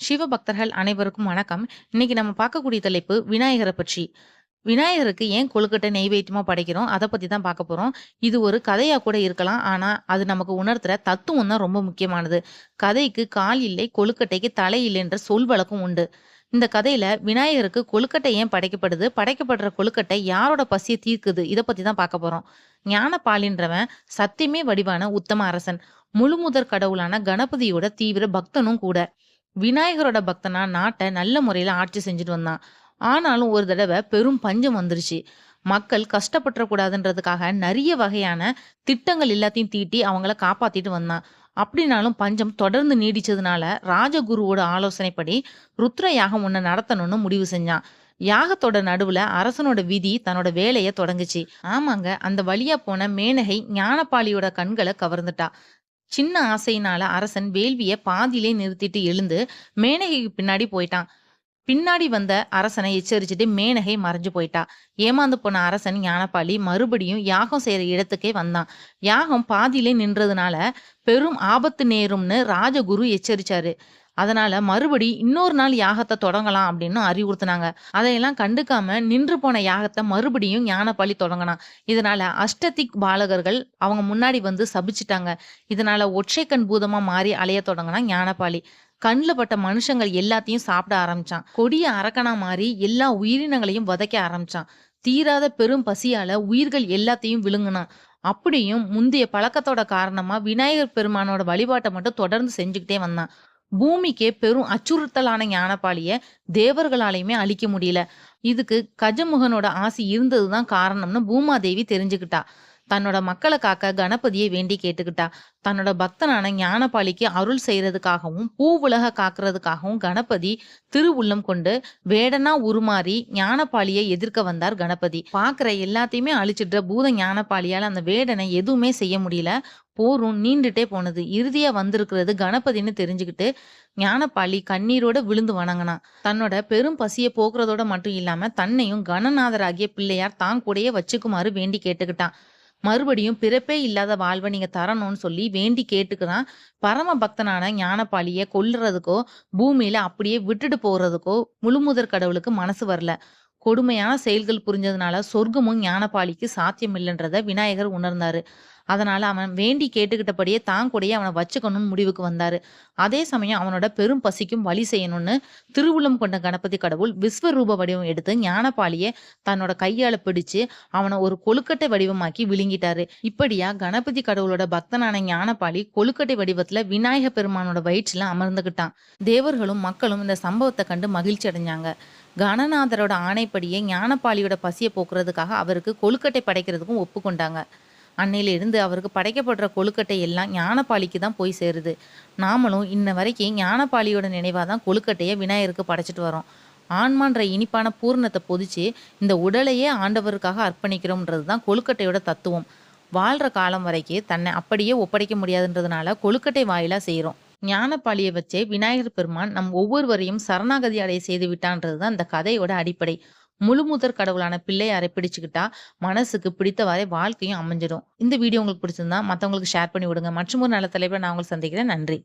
சிவபக்தர்கள் அனைவருக்கும் வணக்கம். இன்னைக்கு நம்ம பார்க்கக்கூடிய தலைப்பு விநாயகரை பற்றி. விநாயகருக்கு ஏன் கொழுக்கட்டை, நெய்வேத்தியமா படைக்கிறோம்? அதை பத்தி தான் பார்க்க போறோம். இது ஒரு கதையா கூட இருக்கலாம். ஆனா, அது நமக்கு உணர்த்துற தத்துவம் தான் ரொம்ப முக்கியமானது. கதைக்கு கால் இல்லை, கொழுக்கட்டைக்கு தலை இல்லைன்ற சொல் வழக்கம் உண்டு. இந்த கதையில விநாயகருக்கு கொழுக்கட்டை ஏன் படைக்கப்படுது? படைக்கப்படுற கொழுக்கட்டை யாரோட பசியை தீர்க்குது? இதை பத்தி தான் பார்க்க போறோம். ஞானபாலின்றவன் சத்தியமே வடிவான உத்தம அரசன். முழுமுதற் கடவுளான கணபதியோட தீவிர பக்தனும் கூட. விநாயகரோட பக்தனா நாட்டை நல்ல முறையில் ஆட்சி செஞ்சுட்டு வந்தான். ஆனாலும் ஒரு தடவை பெரும் பஞ்சம் வந்துருச்சு. மக்கள் கஷ்டப்பட்டுறக்கூடாதுன்றதுக்காக கூடாதுன்றதுக்காக வகையான திட்டங்கள் எல்லாத்தையும் தீட்டி அவங்கள காப்பாத்திட்டு வந்தான். அப்படினாலும் பஞ்சம் தொடர்ந்து நீடிச்சதுனால ராஜகுருவோட ஆலோசனைப்படி ருத்ர யாகம் ஒன்று நடத்தணும்னு முடிவு செஞ்சான். யாகத்தோட நடுவுல அரசனோட விதி தன்னோட வேலையை தொடங்குச்சு. ஆமாங்க, அந்த வழியா போன மேனகை ஞானபாளியோட கண்களை கவர்ந்துட்டா. சின்ன ஆசையினால அரசன் வேள்விய பாதியிலே நிறுத்திட்டு எழுந்து மேனகைக்கு பின்னாடி போயிட்டான். பின்னாடி வந்த அரசனை எச்சரிச்சுட்டு மேனகை மறைஞ்சு போயிட்டா. ஏமாந்து போன அரசன் ஞானப்பாளி மறுபடியும் யாகம் செய்யற இடத்துக்கே வந்தான். யாகம் பாதியிலே நின்றதுனால பெரும் ஆபத்து நேரும்னு ராஜகுரு எச்சரிச்சாரு. அதனால மறுபடி இன்னொரு நாள் யாகத்தை தொடங்கலாம் அப்படின்னு அறிவுறுத்தினாங்க அதையெல்லாம் கண்டுக்காம நின்று போன யாகத்தை மறுபடியும் ஞானப்பாளி தொடங்கினான் இதனால அஷ்டதிக் பாலகர்கள் அவங்க முன்னாடி வந்து சபிச்சிட்டாங்க இதனால ஒற்றை கண் பூதமா மாறி அலையத் தொடங்கினா ஞானப்பாளி கண்ணில் பட்ட மனுஷங்கள் எல்லாத்தையும் சாப்பிட ஆரம்பிச்சான். கொடிய அரக்கனா மாறி எல்லா உயிரினங்களையும் வதைக்க ஆரம்பிச்சான். தீராத பெரும் பசியால உயிர்கள் எல்லாத்தையும் விழுங்கினான் அப்படியும் முந்தைய பழக்கத்தோட காரணமா விநாயகர் பெருமானோட வழிபாட்டை மட்டும் தொடர்ந்து செஞ்சுக்கிட்டே வந்தான். பூமிக்கே பெரும் அச்சுறுத்தலான ஞானபாலிய தேவர்களாலையுமே அழிக்க முடியல. இதுக்கு கஜமுகனோட ஆசி இருந்ததுதான் காரணம்னு பூமாதேவி தெரிஞ்சுக்கிட்டா. தன்னோட மக்களை காக்க கணபதியை வேண்டி கேட்டுக்கிட்டா. தன்னோட பக்தனான ஞானபாலிக்கு அருள் செய்றதுக்காகவும், பூவுலக காக்குறதுக்காகவும் கணபதி திருவுள்ளம் கொண்டு வேடனா உருமாறி ஞானபாளியை எதிர்க்க வந்தார் கணபதி. பாக்குற எல்லாத்தையுமே அழிச்சிட்ட பூத ஞானபாளியால் அந்த வேடனை எதுவுமே செய்ய முடியல. போரும் நீண்டுட்டே போனது. இறுதியா வந்திருக்கிறது கணபதின்னு தெரிஞ்சுக்கிட்டு ஞானப்பாளி கண்ணீரோட விழுந்து வணங்கினான் தன்னோட பெரும் பசிய போக்குறதோட மட்டும் இல்லாம தன்னையும் கணநாதராகிய பிள்ளையார் தான் கூடயே வச்சுக்குமாறு வேண்டி கேட்டுக்கிட்டான். மறுபடியும் பிறப்பே இல்லாத வாழ்வை நீங்க தரணும்னு சொல்லி வேண்டி கேட்டுக்கிறான். பரம பக்தனான ஞானபாலிய கொல்லுறதுக்கோ பூமியில அப்படியே விட்டுட்டு போறதுக்கோ முழுமுதற் கடவுளுக்கு மனசு வரல. கொடுமையான செயல்கள் புரிஞ்சதுனால சொர்க்கமும் ஞானபாளிக்கு சாத்தியம் இல்லைன்றத விநாயகர் உணர்ந்தாரு. அதனால் அவன் வேண்டி கேட்டுக்கிட்டபடியே தான் கூடயே அவனை வச்சுக்கணும்னு முடிவுக்கு வந்தார் அதே சமயம் அவனோட பெரும் பசிக்கும் வழி செய்யணும்னு திருவுள்ளம் கொண்ட கணபதி கடவுள் விஸ்வரூப வடிவம் எடுத்து ஞானபாளியை தன்னோட கையால் பிடிச்சு அவனை ஒரு கொழுக்கட்டை வடிவமாக்கி விழுங்கிட்டாரு. இப்படியா கணபதி கடவுளோட பக்தனான ஞானபாலி கொழுக்கட்டை வடிவத்தில் விநாயக பெருமானோட வயிற்றுல அமர்ந்துகிட்டான். தேவர்களும் மக்களும் இந்த சம்பவத்தை கண்டு மகிழ்ச்சி அடைஞ்சாங்க. கணநாதரோட ஆணைப்படியே ஞானபாலியோட பசியை போக்குறதுக்காக அவருக்கு கொழுக்கட்டை படைக்கிறதுக்கும் ஒப்புக்கொண்டாங்க. அன்னையிலிருந்து அவருக்கு படைக்கப்படுற கொழுக்கட்டை எல்லாம் ஞானபாலிக்கு தான் போய் சேருது. நாமளும் இன்ன வரைக்கும் ஞானபாலியோட நினைவாக தான் கொழுக்கட்டையை விநாயகருக்கு படைச்சிட்டு வர்றோம். ஆன்மான்ற இனிப்பான பூர்ணத்தை பொதிச்சு இந்த உடலையே ஆண்டவருக்காக அர்ப்பணிக்கிறோம்ன்றது தான் கொழுக்கட்டையோட தத்துவம். வாழ்ற காலம் வரைக்கும் தன்னை அப்படியே ஒப்படைக்க முடியாதுன்றதுனால கொழுக்கட்டை வாயிலாக செய்கிறோம் ஞானப்பாளியை வச்சே விநாயகர் பெருமான் நம் ஒவ்வொருவரையும் சரணாகதி அடைய செய்து விட்டான்றது தான் இந்த கதையோட அடிப்படை. முழுமுதற் கடவுளான பிள்ளையாரை பிடிச்சுக்கிட்டா மனசுக்கு பிடித்தவாறே வாழ்க்கையும் அமைஞ்சிடும். இந்த வீடியோ உங்களுக்கு பிடிச்சிருந்தா மற்றவங்களுக்கு ஷேர் பண்ணி விடுங்க. மற்றும் ஒரு நல்ல தலைப்பில் நான் உங்களுக்கு சந்திக்கிறேன். நன்றி.